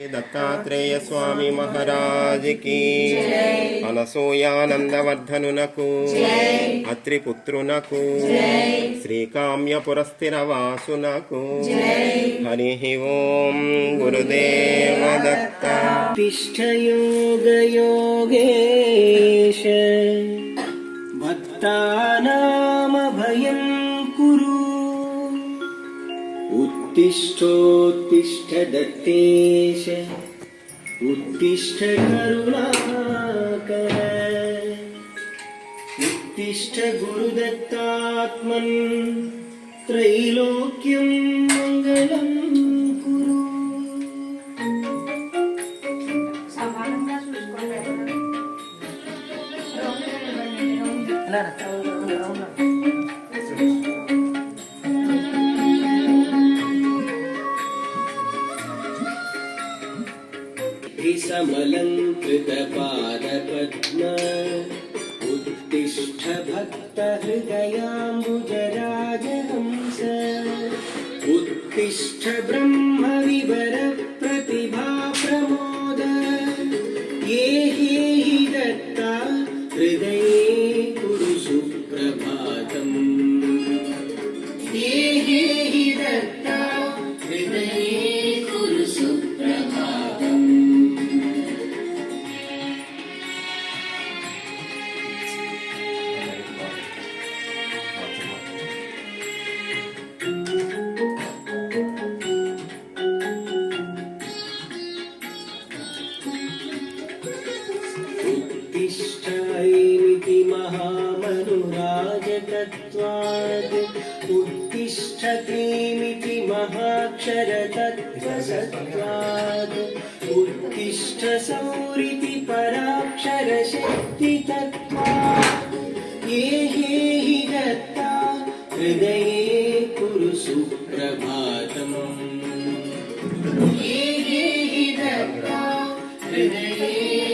దత్తాత్రేయ స్వామి మహారాజుకి అనసూయానందవర్ధనునకు అత్రిపుత్రునకు శ్రీకామ్యపురస్థిర వాసునకు హరి ఓం గురుదేవ దత్త. పిష్టయోగయోగేశ భక్తానా उत्तिष्ठोत्तिष्ठ दत्तेश उत्तिष्ठ करुणाकर उत्तिष्ठ गुरुदत्तात्मन् त्रैलोक्यं मङ्गलम् कुरु Claro. समलङ्कृतपादपद्मा उत्तिष्ठ भक्तहृदयाम्बुजराजहंस उत्तिष्ठ ब्रह्मविवरप्रतिभा प्रमोद ये हि दत्ता हृदये कुरु सुप्रभातम् ये हि दत्ता हृदय महामनुराजतत्त्वात् उत्तिष्ठतीमिति महाक्षरतत्त्वसत्त्वात् उत्तिष्ठ सौरिति पराक्षरशक्तितत्त्वात् ये हे हि दत्ता हृदये कुरु सुप्रभातम् ये हे हि दत्ता हृदये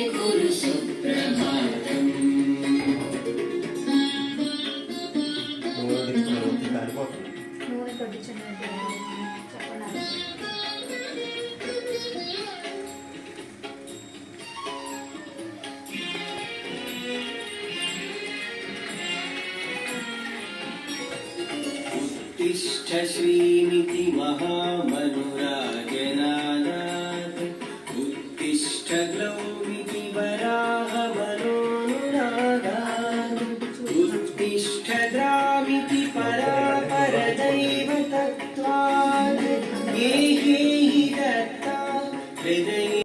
तिष्ठ श्रीमिति महामनुराजनादा। परापरदैवतत्त्वात् ये हि दत्ता हृदये